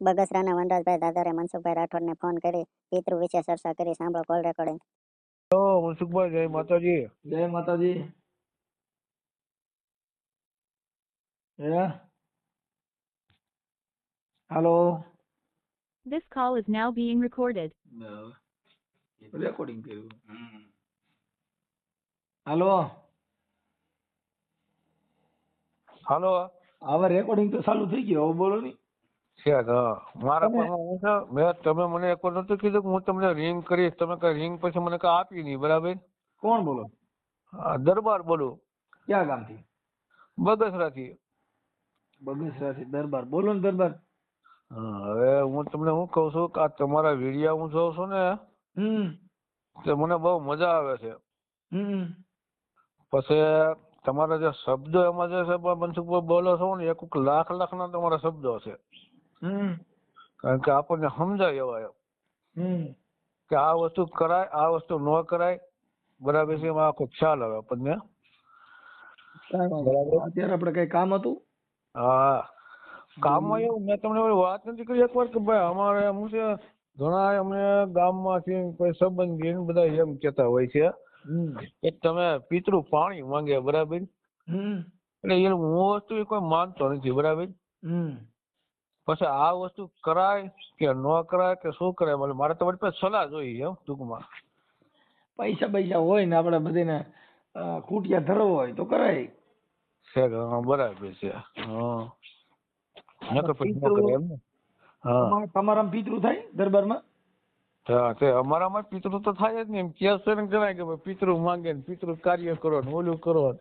બગસરાના વનરાજભાઈ દાદરે Mansukhbhai રાઠોડને phone કરી પિતૃ વિશે ચર્ચા કરી સાંભળો કોલ રેકોર્ડિંગ ઓ મનસુખભાઈ જય માતાજી. જય માતાજી. હે? હાલો. This call is now being recorded. Recording કર્યું. હેલો. હેલો. હવે રેકોર્ડિંગ તો ચાલુ થઈ ગયું હવે બોલો ની હા. મારા પણ હું છે? મેં તમે મને એક વાર નતું કીધું કે હું તમને રિંગ કરીશ. તમે કઈ રિંગ પછી મને કઈ આપી નહીં બરાબર? કોણ બોલો? દરબાર બોલો. ક્યાં ગામથી? બગસરાથી. બગસરાથી દરબાર. બોલો ને દરબાર. હવે હું તમને શું કહું છું કે આ તમારા વિડિયા હું જોઉં છું ને હમ. તે મને બહુ મજા આવે છે. હમ. પછી તમારા જે શબ્દો એમાં જે મનસુખભાઈ બોલો છો ને એક લાખ લાખ ના તમારા શબ્દો છે. કારણ કે આપણને સમજાય એવા કે આ વસ્તુ કરાય આ વસ્તુ ન કરાય બરાબર છે એમાં આખો ખ્યાલ આવે આપણને. અત્યારે આપણે કઈ કામ હતું? હા. કામમાં એવું મેં તમને વાત નથી કરી એકવાર કે ભાઈ અમારે એમ છે ઘણા અમને ગામમાંથી કોઈ સંબંધી બધા એમ કેતા હોય છે કે તમે પિતૃ પાણી માંગે બરાબર? એટલે એ હું વસ્તુ કોઈ માનતો નથી બરાબર? પછી આ વસ્તુ કરાય કે ન કરાય કે શું કરાય? મને મારે તમારી પાસે સલાહ જોઈએ એમ ટૂંકમાં. પૈસા પૈસા હોય ને આપણે બધીને અ, ખૂટિયા ધરવો હોય તો કરાય. છે બરાબર છે. હા. તમારામાં પિતૃ થાય દરબારમાં? હા તે અમારામાં પિતૃ તો થાય જ ને એમ. કેસ છે ને કે પિતૃ માંગે ને પિતૃ કાર્ય કરો ને ઓલું કરો ને.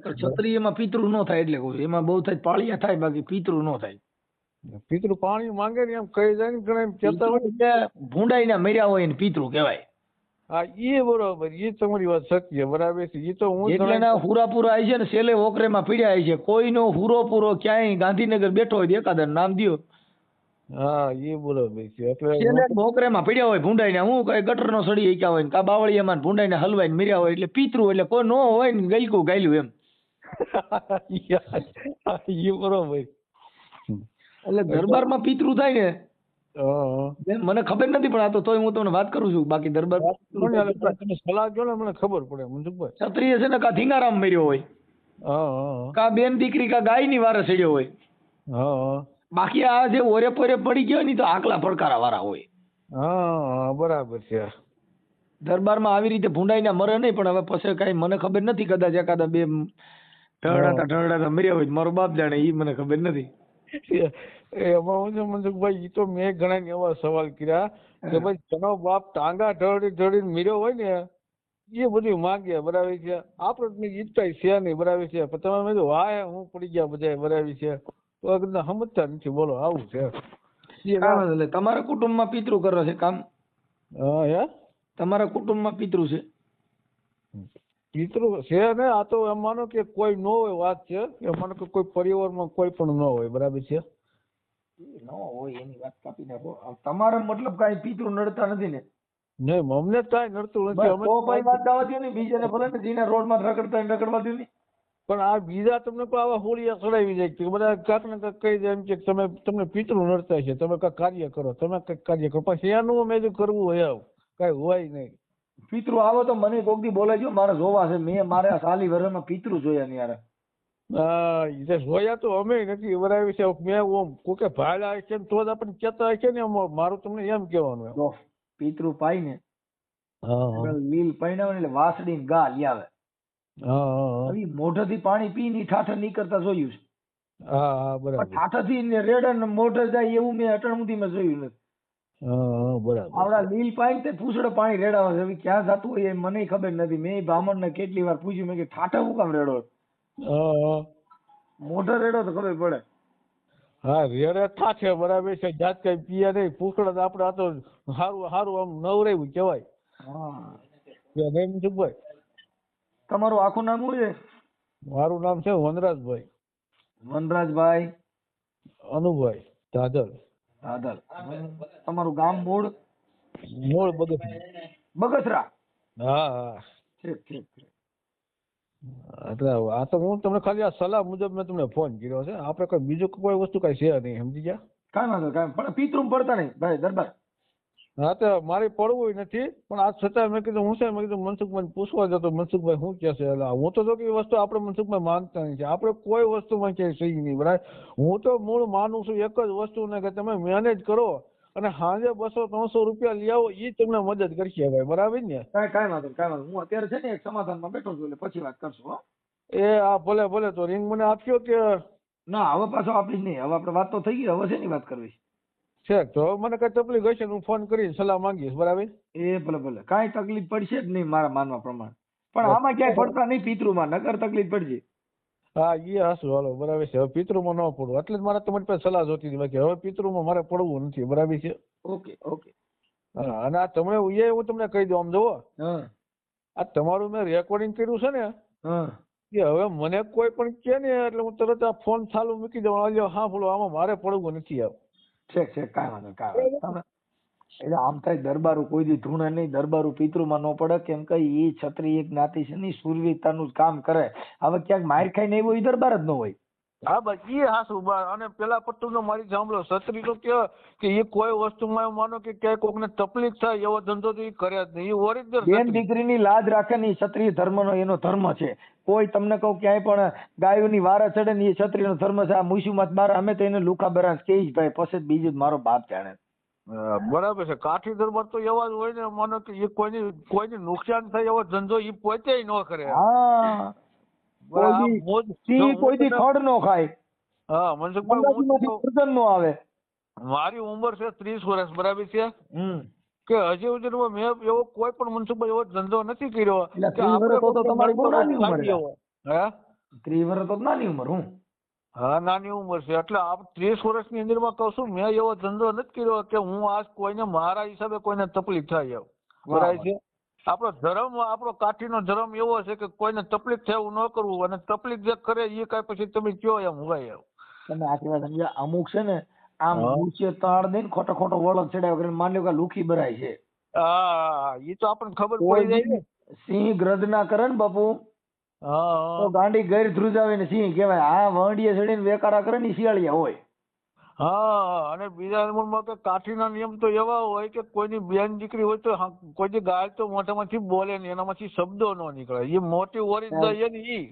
ક્ષત્રિયમાં પિતૃ નો થાય એટલે કહું એમાં બહુ થાય પાળિયા થાય બાકી પિતૃ નો થાય. પિતૃ પાણી માંગે ને એમ કહી જાય ને ઘણા એમ કહેતા હોય. ભૂંડાઈને મર્યા હોય ને પિતૃ કહેવાય. હા એ બરોબર એ તમારી વાત સત્ય બરાબર છે. એ તો હું એટલે હુરા પૂરા આવી છે ને સેલે ઓકરેમાં પીડ્યા આવી છે. કોઈનો હુરો પૂરો ક્યાંય ગાંધીનગર બેઠો હોય તો એકાદર નામ દિયો. હા એ બરોબર છે. એટલે સેલે ઓકરેમાં પીડ્યા હોય ભૂંડાઈને હું કઈ ગટરનો સડી એક્યા હોય ને કા ભૂંડાઈ ને ભૂંડાઈને હલવાઈને મર્યા હોય એટલે પિતૃ એટલે કોઈ નો હોય ને ગઈકું ગાયલું એમ. એ બરોબર. એટલે દરબારમાં પિતૃ થાય ને? મને ખબર નથી પણ આ તો તોય હું તમને વાત કરું છું. બાકી દરબાર તમે સલાહ કહો ને મને ખબર પડે મનસુખભાઈ. ક્ષત્રિય છે ને કા ધીંગારામ મર્યો હોય? કા બેન દીકરી કા ગાયની વારે સડ્યો હોય? બાકી આ જે ઓરે પોરે પડી ગયો ને તો આકલા પડકારા વાળા હોય. હા બરાબર છે. દરબારમાં આવી રીતે ભૂંડાઈને મરે નહીં પણ હવે પછી કઈ મને ખબર નથી કદાચ એકાદા બે ઢળડાતા ઢળડાતા મર્યા હોય મારો બાપ જાણે ઈ મને ખબર નથી. એ એમાં હું છે મનસુખભાઈ ઈ તો મેં ઘણા એવા સવાલ કર્યા કે ભાઈ તનો બાપ ટાંગા ઢળી ઢળીને મીર્યો હોય ને એ બધું માંગે બરાબર છે. આપણે ઈચ્છા છે નહીં બરાબર છે. પણ તમે મેં કીધું હું પડી ગયા બધા બરાબર છે. તો સમજતા નથી બોલો આવું છે. તમારા કુટુંબ જ એટલે તમારા કુટુંબમાં પિતૃ કરો છે કામ? હા હે? તમારા કુટુંબમાં પિતૃ છે? પિતૃ છે ને આ તો એમ માનો કે કોઈ ન હોય વાત છે. એમ માનો કે કોઈ પરિવારમાં કોઈ પણ ન હોય બરાબર છે? ન હોય એની વાત કાપી નાખો. આ મતલબ કાંઈ પિતૃ નડતા નથી ને? નહીં અમને કાંઈ નડતું નથી. અમે તો ભાઈ વાત દાવા દ્યો ને બીજાને ભલે ને જેને રોડમાં હોય એને રખડવા ને? પણ આ બીજા તમને કોઈ આવા હોળીયા ચડાવી જાય કે બધા કાંક ને કાંક કહી દે એમ કે તમે તમને પિતૃ નડતા છે તમે કાંઈક કાર્ય કરો તમે કાંઈક કાર્ય કરો. પછી એનું અમે જો કરવું હોય આવું કાંઈ હોય નહીં. પિતૃ આવો તો મને કોક દી બોલાવજો મારે જોવા છે. મેં મારે આ સાલી વર્ષમાં પિતૃ જોયા ને યાર. જોયા તો અમે નથી વરાવી છે. મેં ઓમ કોકે ભાડા છે ને તો જ આપણને ચેતા છે ને મારું તમને એમ કહેવાનું પિતૃ પાઈ ને લીલ પૈણાવે એટલે વાસડી ને ગા લી આવે. હવે મોઢેથી પાણી પી ની ઠાઠર નીકળતા જોયું છે. હા બરાબર. ઠાઠરથી ને રેડા ને મોઢે જાય એવું મેં અટણ સુધી મેં જોયું નથી. બરાબર તે પૂછડે પાણી રેડાવે છે. હવે ક્યાં જતું હોય એ મને ખબર નથી. મેં બ્રાહ્મણ ને કેટલી વાર પૂછ્યું મેં કે ઠાઠર હું કામ રેડો હા. રેડો તો ખબર પડે. હા રેડે થાશે બરાબર છે. જાત કઈ પીએ નહીં. પૂછડે આપણે આ તો સારું સારું આમ નવરાયું કહેવાય. હા. નહીં તમારું આખું નામ શું છે? મારું નામ છે વનરાજભાઈ. વનરાજભાઈ. અનુભાઈ દાદર. દાદલ તમારું ગામ મૂળ? મૂળ બગસ બગસરા? હા હા. ઠીક ઠીક ઠીક. એટલે આ તો હું તમને ખાલી આ સલાહ મુજબ મેં તમને ફોન કર્યો છે. આપણે કોઈ બીજું કોઈ વસ્તુ કઈ છે નહીં સમજી ગયા? કાંઈ વાંધો નહીં, કાંઈ પણ પિતૃમ પડતા નહીં. ભાઈ દરબાર. હા તો મારે પડવું નથી પણ આ છતાં મેં કીધું હું છે મેં કીધું મનસુખભાઈ પૂછવા જતો મનસુખભાઈ શું કહે છે? એટલે હું તો જો કે વસ્તુ આપણે મનસુખભાઈ માંગતા નથી આપણે કોઈ વસ્તુમાં ક્યાંય સહી નહીં બરાબર? હું તો મૂળ માનું છું એક જ વસ્તુને કે તમે મેનેજ કરો અને સાંજે બસો ત્રણસો રૂપિયા લઈ આવો એ તમને મદદ કરશે ભાઈ બરાબર ને? કાંઈ કાંઈ વાંધો કાંઈ વાંધો હું અત્યારે છે ને એક સમાધાનમાં બેઠો છું એટલે પછી વાત કરશું એ આ ભલે ભલે તો રિંગ મને આપશો કે? ના હવે પાછો આપી જ નહીં. હવે આપણે વાત તો થઈ ગઈ હવે શેની વાત કરવી? છે. તો મને કઈ તકલીફ હશે હું ફોન કરીને સલાહ માંગીશ બરાબર? એ ભલે ભલે. કાંઈ તકલીફ પડશે જ નહીં મારા માનવા પ્રમાણે. પણ આમાં ક્યાંય પડતા નહીં પિતૃમાં નકર તકલીફ પડશે. હા એ હાસું. હાલો બરાબર છે. હવે પિતૃમાં ન પડવું એટલે જ મારે તમારી પાસે સલાહ જોતી હતી. બાકી હવે પિતૃમાં મારે પડવું નથી બરાબર છે? Okay okay. હા અને આ તમે એ હું તમને કહી દઉં આમ જુઓ હા. આ તમારું મેં રેકોર્ડિંગ કર્યું છે ને હા. કે હવે મને કોઈ પણ કે ને એટલે હું તરત આ ફોન ચાલુ મૂકી દઉં. હા બોલો આમાં મારે પડવું નથી આવ. છે છે, કાંઈ વાંધો કાંઈ નહીં. એટલે આમ થાય દરબારું, કોઈ દી ધૂણે નહીં, દરબારું પિતૃમાં ન પડે, કેમ કે છત્રી એક જ્ઞાતિ છે ને જ કામ કરે હવે ક્યાંક માર ખાઈ નહીં હોય દરબાર જ ન હોય હા બસ એ હાસું અને પેલા પટ્ટુ નો મારી સાંભળો છત્રી તો કે કે એ કોઈ વસ્તુમાં માનો કે ક્યાંય કોકને તકલીફ થાય એવો ધંધો તો એ કરે જ નહીં. એ ઓરિજિનલ બેન દીકરીની લાજ રાખે ને ક્ષત્રિય ધર્મનો એનો ધર્મ છે. કોઈ તમને કહું ક્યાંય પણ ગાયોની વારા ચડે ને એ ક્ષત્રિયનો ધર્મ છે. આ મુસીમત બાર અમે તો એને લુકા બરાસ કહીશ ભાઈ પછી બીજું મારો બાપ જાણે. બરાબર છે. કાઠી દરબાર તો એવા જ હોય ને માનો કે એ કોઈની કોઈને નુકસાન થાય એવો ધંધો એ પોતે ન કરે. હા. સિંહ કોઈ દી ખડ નો ખાય. હા મનસુખભાઈ હું અંદાજીમાંથી તો- ગરદન નો આવે. મારી ઉંમર છે ત્રીસ વર્ષ બરાબર છે? કે હજી સુધીમાં મેં એવો કોઈ પણ મનસુખભાઈ એવો ધંધો નથી કર્યો એટલે કે ત્રીસ વર્ષ તો આપણે તમારી બહુ નાની ઉંમર. હે? ત્રીસ વર્ષ તો નાની ઉંમર હું? હા નાની ઉંમર છે. એટલે આ ત્રીસ વર્ષની અંદરમાં કહું છું મેં એવો ધંધો નથી કર્યો કે હું આજ કોઈને મારા હિસાબે કોઈને તકલીફ થાય એવું. બરાબર છે? આપણો ધર્મ આપણો કાઠીનો ધર્મ એવો છે કે કોઈને તકલીફ થાય એવું ન કરવું અને તકલીફ જે કરે એ કાંઈ પછી તમે કયો એમ હોય એમ. તમે આખી વાત સમજ્યા. અમુક છે ને આમ. ઊંચે તાળ દઈને ખોટો ખોટો વળગ ચડાવ્યો કરીને માની કે લુખી ભરાય છે. હા એ તો આપણને ખબર પડી જાય ને સિંહ ગ્રદ ના કરે ને બાપુ હા તો ગાંડી ગેર ધ્રુજાવે ને સિંહ કહેવાય. આ વંડીએ ચડીને વેકારા કરે ને શિયાળિયા હોય. હા અને બીજા નંબરમાં કે કાઠીના નિયમ તો એવા હોય કે કોઈની બેન દીકરી હોય તો કોઈની ગાય તો મોઢામાંથી બોલે નહીં એનામાંથી શબ્દો ન નીકળે. એ મોટી ઓરિજિનલ એની ઈ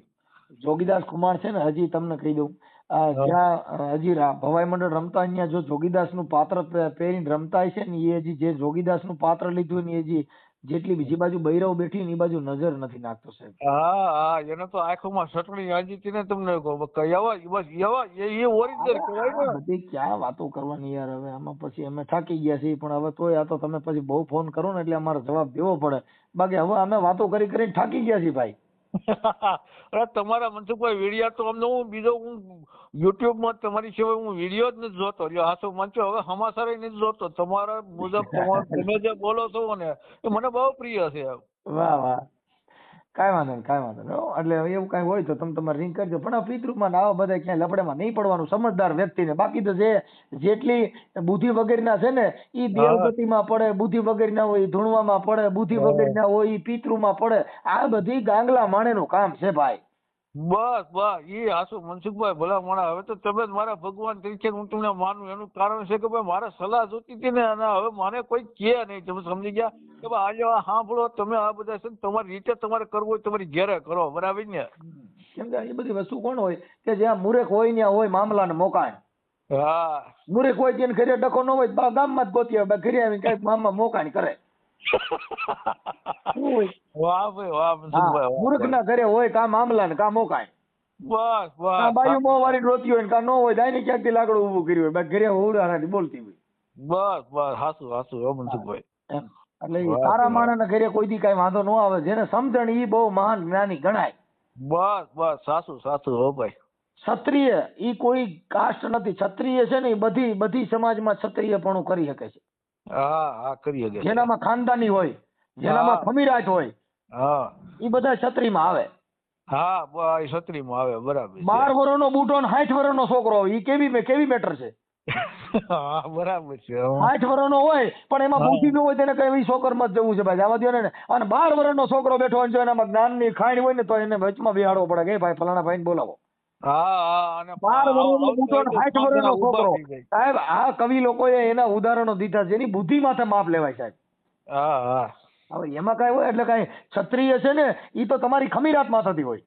જોગીદાસ કુમાર છે ને હજી તમને કહી દઉં. જ્યાં હજી ભવાઈ મંડળ રમતા અહીંયા જો જોગીદાસનું પાત્ર પહેરીને રમતા હશે ને એ હજી જે જોગીદાસનું પાત્ર લીધું ને એ હજી જેટલી બીજી બાજુ બૈરવ બેઠી ને એ બાજુ નજર નથી નાખતો સાહેબ. હા હા એને તો આંખોમાં સટણી આંજી ને તમને કહું કે એવા બસ એવા એ એ ઓરિજિનલ કહેવાય ને. બધી ક્યાં વાતો કરવાની યાર હવે? આમાં પછી અમે થાકી ગયા છીએ પણ હવે તોય આ તો તમે પછી બહુ ફોન કરો ને એટલે અમારે જવાબ દેવો પડે. બાકી હવે અમે વાતો કરી કરીને થાકી ગયા છીએ ભાઈ. અરે તમારા મનસુખભાઈ વિડિયા તો અમને હું બીજો હું યુટ્યુબમાં તમારી સિવાય હું વીડિયો જ નથી જોતો. લ્યો હાસો મંચો હવે સમાચાર નથી જોતો. તમારા મુજબ તમારે તમે જે બોલો છો ને એ મને બહુ પ્રિય છે. વાહ વાહ. કાંઈ વાંધો નહીં કાંઈ વાંધો નહીં એટલે એવું કાંઈ હોય તો તમે તમારે રિંગ કરજો. પણ આ પિતૃમાં આવા બધા ક્યાંય લફડામાં નહીં પડવાનું સમજદાર વ્યક્તિને. બાકી તો જે જેટલી બુદ્ધિ વગેરેના છે ને એ દેવગતિમાં પડે બુદ્ધિ વગેરેના હોય ધૂણવામાં પડે બુદ્ધિ વગેરેના હોય ઈ પિતૃમાં પડે. આ બધી ગાંગલા માણેનું કામ છે ભાઈ. બસ બસ એ હાસુ મનસુખભાઈ ભલા માણા હવે તો તમે જ મારા ભગવાન તરીકે હું તમને માનું એનું કારણ છે કે ભાઈ મારે સલાહ જોતી હતી ને અને હવે મને કોઈ કહે નહીં. તમે સમજી ગયા કે ભાઈ આજે આ સાંભળો તમે આ બધા છે તમારી રીતે તમારે કરવું હોય તમારી ઘેરે કરો બરાબર ને? કેમ કે એ બધી વસ્તુ કોણ હોય? કે જ્યાં મુરેખ હોય ત્યાં હોય મામલા ને મોકાણ. હા. મૂરેખ હોય ત્યાં ઘરે ડખો ન હોય ગામમાં જ ગોતી આવે ઘરે આવીને કંઈક મામા મોકાણ કરે? વાહ ભાઈ વાહ મનસુખભાઈ મૂર્ખ ના ઘરે હોય કા મામલા ને કા મોકાણ બસ બસ બાયું મોં વાળી રોતી હોય ને કા ન હોય તો આઈને ક્યાંકથી લાકડું ઊભું કર્યું હોય? બા ઘરે હોવડાણાથી બોલતી હોય. બસ બસ હાસુ હાસુ હો મનસુખભાઈ એટલે સારા વાહ. માણસના ઘરે કોઈ દી કાંઈ વાંધો ન આવે જેને સમજણ ઈ બહુ મહાન જ્ઞાની ગણાય. બસ બસ સાસુ સાસુ હો ભાઈ. ક્ષત્રિય ઈ કોઈ કાસ્ટ નથી. ક્ષત્રિય છે ને ઈ બધી બધી સમાજમાં ક્ષત્રિયપણું કરી શકે છે. હા હા કરી શકે છે. જેનામાં ખાનદાની હોય જેનામાં ખમીરાજ હોય હા. ઈ બધા ક્ષત્રિયમાં આવે. હા છત્રીમાં આવે બરાબર. બાર વર્ષનો બુટો ને સાઠ વર્ષનો છોકરો હોય કેવી કેવી મેટર છે? હા બરાબર છે આઠ વર્ષનો હોય પણ એમાં. બુદ્ધિ ન હોય તેને કઈ છોકરમાં જ જવું છે ભાઈ આવા દો ને અને બાર વર્ષનો છોકરો બેઠો હોય ને જો એનામાં જ્ઞાનની ખાણ હોય ને તો એને વચમાં બિહાડવો પડે કે ભાઈ ફલાણા બોલાવો. હોય ને છોકરો. સાહેબ આ કવિ લોકોએ એના ઉદાહરણો દીધા છે એની બુદ્ધિ માથે માપ લેવાય સાહેબ. હા હા. હવે એમાં કાંઈ હોય એટલે કાંઈ ક્ષત્રિય છે ને એ તો તમારી ખમીરાતમાં થતી હોય.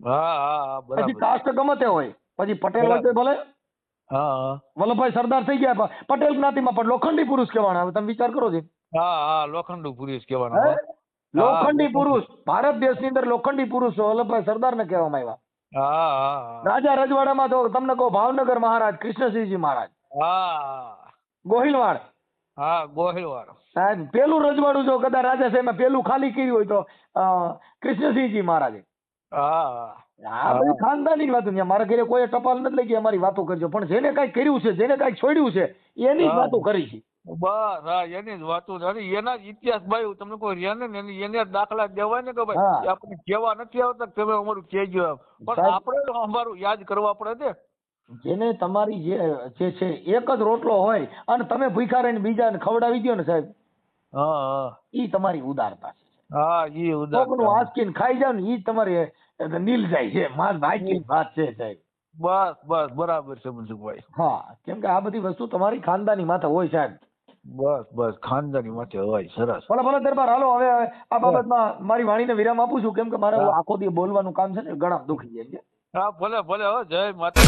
હા હા હા પછી કાસ્ટ ગમે તે હોય. પછી પટેલ હોય ભલે. હા વલ્લભભાઈ સરદાર થઈ ગયા પટેલ જ્ઞાતિમાં પણ લોખંડી પુરુષ કહેવાના હવે તમે વિચાર કરો છો. હા હા લોખંડુ પુરુષ કહેવાના લોખંડી પુરુષ. ભારત દેશની અંદર લોખંડી પુરુષ વલ્લભભાઈ સરદારને કહેવામાં આવ્યા. રાજા રજવાડામાં તો તમને કહો ભાવનગર મહારાજ કૃષ્ણસિંહજી મહારાજ. ગોહિલવાડ. હા ગોહિલવાળો. સાહેબ પેલું રજવાડું જો કદાચ રાજા સાહેબ પેલું ખાલી કર્યું હોય તો કૃષ્ણસિંહજી મહારાજે. હા હા. બધી ખાનદાની વાતો છે. મારા ઘરે કોઈ ટપાલ નથી લઈ ગઈ અમારી વાતો કરજો. પણ જેને કઈ કર્યું છે જેને કઈ છોડ્યું છે એની જ વાતો કરી છે. બસ હા એની જ વાતો છે. એના ઇતિહાસ ભાઈ તમને કોઈ રહ્યા ને એની દાખલા દેવાય ને કે ભાઈ આપણે કેવા નથી આવતા તમે અમારું કહેજો પણ આપણે અમારું યાદ કરવા પડે ને. જેને તમારી જે જે છે એક જ રોટલો હોય અને તમે ભૂખ્યા રહીને બીજાને ખવડાવી દો ને સાહેબ હા હા. ઈ તમારી ઉદારતા છે. હા ઈ કોકનું આસ્કીન ખાઈ જાવ ને ઈ તમારી નીલ જાય છે. માર ભાઈ વાત છે સાહેબ. બસ બસ બરાબર છે મનસુખભાઈ. હા કેમ કે આ બધી વસ્તુ તમારી ખાનદાની માથે હોય સાહેબ. બસ બસ ખાનદાની માથે હોય સરસ. ભલે ભલે દરબાર હાલો હવે આ બાબતમાં મારી વાણીને વિરામ આપું છું. કેમ કે મારે આખો દી બોલવાનું કામ છે ને ઘણા દુખી જાય છે. હા ભલે ભલે હો જય માતા